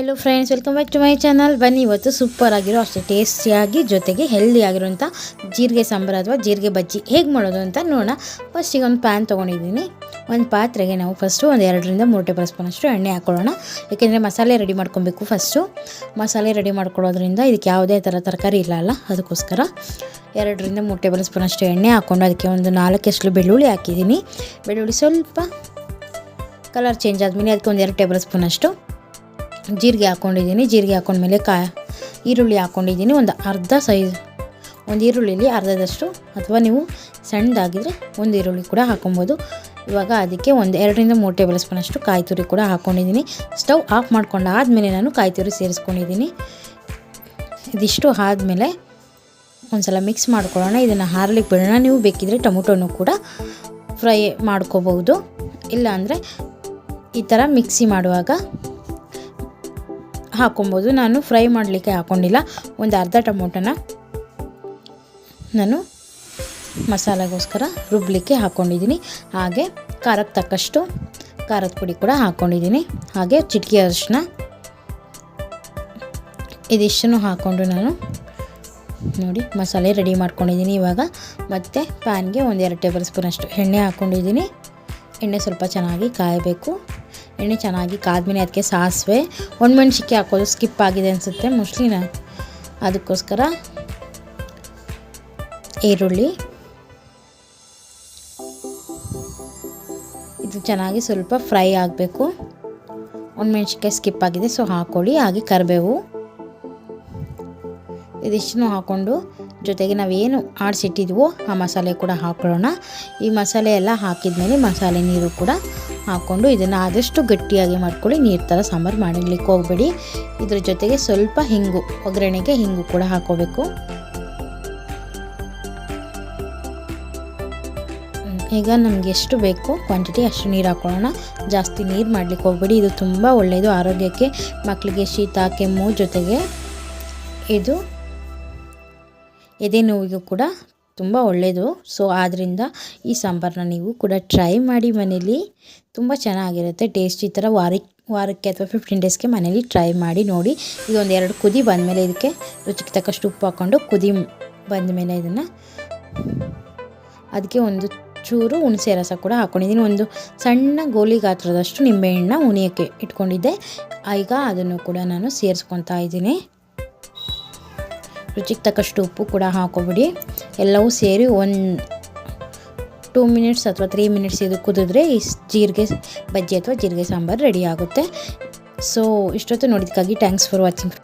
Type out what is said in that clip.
Hello friends welcome back to my channel ಬನ್ನಿ, ಇವತ್ತು super ಆಗಿರೋ ಅಷ್ಟೇ ಟೇಸ್ಟಿಯಾಗಿ ಜೊತೆಗೆ ಹೆಲ್ದಿ ಆಗಿರೋಂಥ ಜೀರಿಗೆ ಸಾಂಬಾರು ಅಥವಾ ಜೀರಿಗೆ ಬಜ್ಜಿ ಹೇಗೆ ಮಾಡೋದು ಅಂತ ನೋಡೋಣ. ಫಸ್ಟಿಗೆ ಒಂದು ಪ್ಯಾನ್ ತೊಗೊಂಡಿದ್ದೀನಿ. ಒಂದು ಪಾತ್ರೆಗೆ ನಾವು ಫಸ್ಟು ಒಂದು ಎರಡರಿಂದ ಮೂರು ಟೇಬಲ್ ಸ್ಪೂನಷ್ಟು ಎಣ್ಣೆ ಹಾಕೊಳ್ಳೋಣ. ಏಕೆಂದರೆ ಮಸಾಲೆ ರೆಡಿ ಮಾಡ್ಕೊಬೇಕು ಫಸ್ಟು ಮಸಾಲೆ ರೆಡಿ ಮಾಡ್ಕೊಳ್ಳೋದ್ರಿಂದ ಇದಕ್ಕೆ ಯಾವುದೇ ಥರ ತರಕಾರಿ ಇಲ್ಲ ಅಲ್ಲ, ಅದಕ್ಕೋಸ್ಕರ ಎರಡರಿಂದ ಮೂರು ಟೇಬಲ್ ಸ್ಪೂನಷ್ಟು ಎಣ್ಣೆ ಹಾಕ್ಕೊಂಡು ಅದಕ್ಕೆ ಒಂದು ನಾಲ್ಕಷ್ಟು ಬೆಳ್ಳುಳ್ಳಿ ಹಾಕಿದ್ದೀನಿ. ಬೆಳ್ಳುಳ್ಳಿ ಸ್ವಲ್ಪ ಕಲರ್ ಚೇಂಜ್ ಆದ್ಮೇಲೆ ಅದಕ್ಕೆ ಒಂದು ಎರಡು ಟೇಬಲ್ ಸ್ಪೂನಷ್ಟು ಜೀರಿಗೆ ಹಾಕ್ಕೊಂಡಿದ್ದೀನಿ ಜೀರಿಗೆ ಹಾಕ್ಕೊಂಡ್ಮೇಲೆ ಕಾ ಈರುಳ್ಳಿ ಹಾಕ್ಕೊಂಡಿದ್ದೀನಿ ಒಂದು ಅರ್ಧ ಸೈಜ್, ಒಂದು ಈರುಳ್ಳಿಲಿ ಅರ್ಧದಷ್ಟು ಅಥವಾ ನೀವು ಸಣ್ಣದಾಗಿದ್ದರೆ ಒಂದು ಈರುಳ್ಳಿ ಕೂಡ ಹಾಕೊಬೋದು. ಇವಾಗ ಅದಕ್ಕೆ ಒಂದು ಎರಡರಿಂದ ಮೂರು ಟೇಬಲ್ ಸ್ಪೂನಷ್ಟು ಕಾಯಿ ತುರಿ ಕೂಡ ಹಾಕ್ಕೊಂಡಿದ್ದೀನಿ ಸ್ಟವ್ ಆಫ್ ಮಾಡ್ಕೊಂಡು ಆದಮೇಲೆ ನಾನು ಕಾಯಿ ತುರಿ ಸೇರಿಸ್ಕೊಂಡಿದ್ದೀನಿ. ಇದಿಷ್ಟು ಆದಮೇಲೆ ಒಂದು ಸಲ ಮಿಕ್ಸ್ ಮಾಡ್ಕೊಳ್ಳೋಣ. ಇದನ್ನು ಹಾರ್ಲಿಕ್ಕೆ ಬಿಡೋಣ ನೀವು ಬೇಕಿದ್ರೆ ಟೊಮೊಟೊನು ಕೂಡ ಫ್ರೈ ಮಾಡ್ಕೋಬಹುದು ಇಲ್ಲ ಅಂದರೆ ಈ ಥರ ಮಿಕ್ಸಿ ಮಾಡುವಾಗ ಹಾಕೊಬೋದು. ನಾನು ಫ್ರೈ ಮಾಡಲಿಕ್ಕೆ ಹಾಕ್ಕೊಂಡಿಲ್ಲ ಒಂದು ಅರ್ಧ ಟೊಮೊಟೊನ ನಾನು ಮಸಾಲೆಗೋಸ್ಕರ ರುಬ್ಬಲಿಕ್ಕೆ ಹಾಕ್ಕೊಂಡಿದ್ದೀನಿ ಹಾಗೆ ಖಾರಕ್ಕೆ ತಕ್ಕಷ್ಟು ಖಾರದ ಪುಡಿ ಕೂಡ ಹಾಕ್ಕೊಂಡಿದ್ದೀನಿ ಹಾಗೆ ಚಿಟಿಕೆ ಅರಿಶಿನ ಇದಿಷ್ಟನ್ನು ಹಾಕ್ಕೊಂಡು ನಾನು ನೋಡಿ ಮಸಾಲೆ ರೆಡಿ ಮಾಡ್ಕೊಂಡಿದ್ದೀನಿ ಇವಾಗ. ಮತ್ತು ಪ್ಯಾನ್ಗೆ ಒಂದು ಎರಡು ಟೇಬಲ್ ಸ್ಪೂನಷ್ಟು ಎಣ್ಣೆ ಹಾಕ್ಕೊಂಡಿದ್ದೀನಿ ಎಣ್ಣೆ ಸ್ವಲ್ಪ ಚೆನ್ನಾಗಿ ಕಾಯಬೇಕು. ಎಣ್ಣೆ ಚೆನ್ನಾಗಿ ಕಾದ್ಮೇಲೆ ಅದಕ್ಕೆ ಸಾಸಿವೆ ಒಣಮೆಣ್ಸಿಕೆ ಹಾಕೋದು ಸ್ಕಿಪ್ ಆಗಿದೆ ಅನಿಸುತ್ತೆ ಮೋಸ್ಟ್ಲಿ ನಾ. ಅದಕ್ಕೋಸ್ಕರ ಈರುಳ್ಳಿ. ಇದು ಚೆನ್ನಾಗಿ ಸ್ವಲ್ಪ ಫ್ರೈ ಆಗಬೇಕು. ಒಣಮೆಣ್ಸಿಕಾಯಿ ಸ್ಕಿಪ್ ಆಗಿದೆ ಸೊ ಹಾಕ್ಕೊಳ್ಳಿ ಹಾಗೆ ಕರಿಬೇವು. ಇದಿಷ್ಟು ಹಾಕ್ಕೊಂಡು ಜೊತೆಗೆ ನಾವೇನು ಆಡಿಸಿಟ್ಟಿದ್ವೋ ಆ ಮಸಾಲೆ ಕೂಡ ಹಾಕೊಳ್ಳೋಣ. ಈ ಮಸಾಲೆ ಎಲ್ಲ ಹಾಕಿದ್ಮೇಲೆ ಮಸಾಲೆ ನೀರು ಕೂಡ ಹಾಕ್ಕೊಂಡು ಇದನ್ನು ಆದಷ್ಟು ಗಟ್ಟಿಯಾಗಿ ಮಾಡ್ಕೊಳ್ಳಿ. ನೀರು ಥರ ಸಾಂಬಾರು ಮಾಡಲಿಕ್ಕೆ ಹೋಗಬೇಡಿ. ಇದ್ರ ಜೊತೆಗೆ ಸ್ವಲ್ಪ ಹಿಂಗು, ಒಗ್ಗರಣೆಗೆ ಹಿಂಗು ಕೂಡ ಹಾಕೋಬೇಕು. ಈಗ ನಮ್ಗೆ ಎಷ್ಟು ಬೇಕು ಕ್ವಾಂಟಿಟಿ ಅಷ್ಟು ನೀರು ಹಾಕೊಳ್ಳೋಣ. ಜಾಸ್ತಿ ನೀರು ಮಾಡಲಿಕ್ಕೆ ಹೋಗಬೇಡಿ. ಇದು ತುಂಬ ಒಳ್ಳೆಯದು ಆರೋಗ್ಯಕ್ಕೆ ಮಕ್ಕಳಿಗೆ ಶೀತ, ಕೆಮ್ಮು ಜೊತೆಗೆ ಇದು ಎದೆ ನೋವಿಗೂ ಕೂಡ ತುಂಬ ಒಳ್ಳೆಯದು ಸೊ ಆದ್ದರಿಂದ ಈ ಸಾಂಬಾರನ್ನ ನೀವು ಕೂಡ ಟ್ರೈ ಮಾಡಿ ಮನೇಲಿ. ತುಂಬ ಚೆನ್ನಾಗಿರುತ್ತೆ ಟೇಸ್ಟ್ ಈ ಥರ ವಾರಕ್ಕೆ ವಾರಕ್ಕೆ ಅಥವಾ ಫಿಫ್ಟೀನ್ ಡೇಸ್ಗೆ ಮನೇಲಿ ಟ್ರೈ ಮಾಡಿ ನೋಡಿ. ಇದೊಂದು ಎರಡು ಕುದಿ ಬಂದಮೇಲೆ ಇದಕ್ಕೆ ರುಚಿಗೆ ತಕ್ಕಷ್ಟು ಉಪ್ಪು ಹಾಕ್ಕೊಂಡು ಕುದಿ ಬಂದಮೇಲೆ ಇದನ್ನು ಅದಕ್ಕೆ ಒಂದು ಚೂರು ಹುಣಸೆ ರಸ ಕೂಡ ಹಾಕ್ಕೊಂಡಿದ್ದೀನಿ ಒಂದು ಸಣ್ಣ ಗೋಲಿ ಗಾತ್ರದಷ್ಟು ನಿಂಬೆಹಣ್ಣ ಉಣಿಯೋಕ್ಕೆ ಇಟ್ಕೊಂಡಿದ್ದೆ. ಈಗ ಅದನ್ನು ಕೂಡ ನಾನು ಸೇರಿಸ್ಕೊತಾ ಇದ್ದೀನಿ. ರುಚಿಗೆ ತಕ್ಕಷ್ಟು ಉಪ್ಪು ಕೂಡ ಹಾಕೋಬಿಡಿ. ಎಲ್ಲವೂ ಸೇರಿ ಒಂದು ಟೂ ಮಿನಿಟ್ಸ್ ಅಥವಾ ತ್ರೀ ಮಿನಿಟ್ಸ್ ಇದು ಕುದಿದ್ರೆ ಈ ಜೀರಿಗೆ ಬಜ್ಜಿ ಅಥವಾ ಜೀರಿಗೆ ಸಾಂಬಾರು ರೆಡಿ ಆಗುತ್ತೆ. ಸೊ ಇಷ್ಟೊತ್ತು ನೋಡಿದ್ದಕ್ಕಾಗಿ ಥ್ಯಾಂಕ್ಸ್ ಫಾರ್ ವಾಚಿಂಗ್